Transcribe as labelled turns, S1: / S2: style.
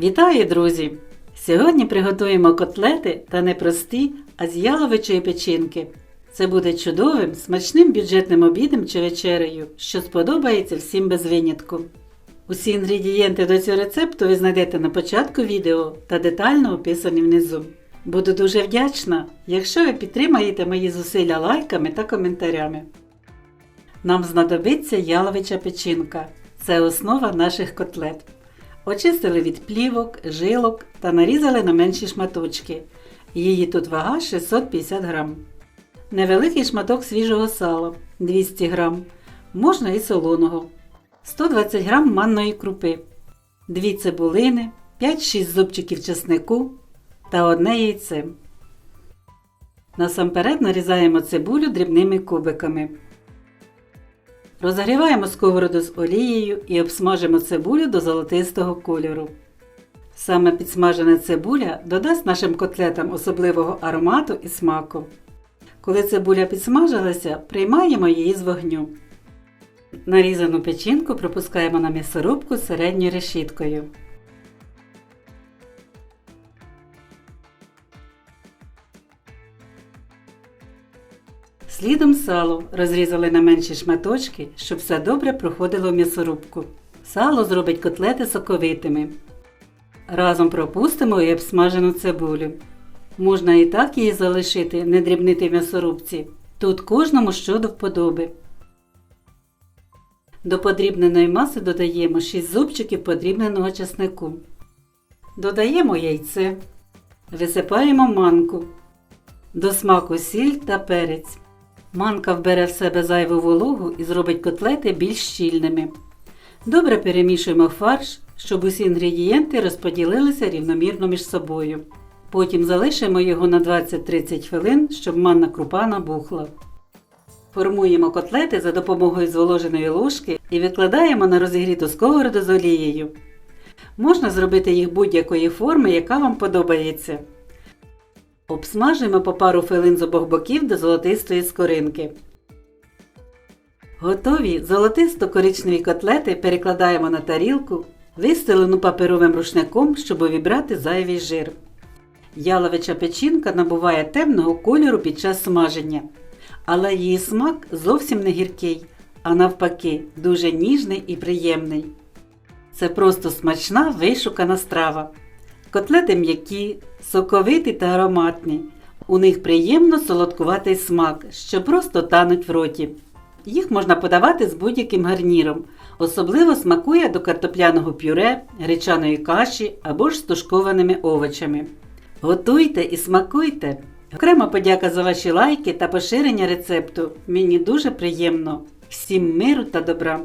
S1: Вітаю, друзі! Сьогодні приготуємо котлети та не прості, а з яловичої печінки. Це буде чудовим, смачним бюджетним обідом чи вечерею, що сподобається всім без винятку. Усі інгредієнти до цього рецепту ви знайдете на початку відео та детально описані внизу. Буду дуже вдячна, якщо ви підтримаєте мої зусилля лайками та коментарями. Нам знадобиться яловича печінка. Це основа наших котлет. Очистили від плівок, жилок та нарізали на менші шматочки. Її тут вага 650 грам. Невеликий шматок свіжого сала 200 грам. Можна і солоного. 120 грам манної крупи, 2 цибулини, 5-6 зубчиків чеснику та одне яйце. Насамперед нарізаємо цибулю дрібними кубиками. Розігріваємо сковороду з олією і обсмажимо цибулю до золотистого кольору. Саме підсмажена цибуля додасть нашим котлетам особливого аромату і смаку. Коли цибуля підсмажилася, приймаємо її з вогню. Нарізану печінку пропускаємо на м'ясорубку середньою решіткою. Слідом сало розрізали на менші шматочки, щоб все добре проходило в м'ясорубку. Сало зробить котлети соковитими. Разом пропустимо і обсмажену цибулю. Можна і так її залишити, не дрібнити в м'ясорубці. Тут кожному що до вподоби. До подрібненої маси додаємо 6 зубчиків подрібненого чеснику. Додаємо яйце. Висипаємо манку. До смаку сіль та перець. Манка вбере в себе зайву вологу і зробить котлети більш щільними. Добре перемішуємо фарш, щоб усі інгредієнти розподілилися рівномірно між собою. Потім залишимо його на 20-30 хвилин, щоб манна крупа набухла. Формуємо котлети за допомогою зволоженої ложки і викладаємо на розігріту сковороду з олією. Можна зробити їх будь-якої форми, яка вам подобається. Обсмажуємо по пару хвилин з обох боків до золотистої скоринки. Готові золотисто-коричневі котлети перекладаємо на тарілку, вистелену паперовим рушником, щоб увібрати зайвий жир. Яловича печінка набуває темного кольору під час смаження, але її смак зовсім не гіркий, а навпаки, дуже ніжний і приємний. Це просто смачна вишукана страва. Котлети м'які, соковиті та ароматні. У них приємно солодкуватий смак, що просто тануть в роті. Їх можна подавати з будь-яким гарніром. Особливо смакує до картопляного пюре, гречаної каші або ж з тушкованими овочами. Готуйте і смакуйте! Окрема подяка за ваші лайки та поширення рецепту. Мені дуже приємно. Всім миру та добра!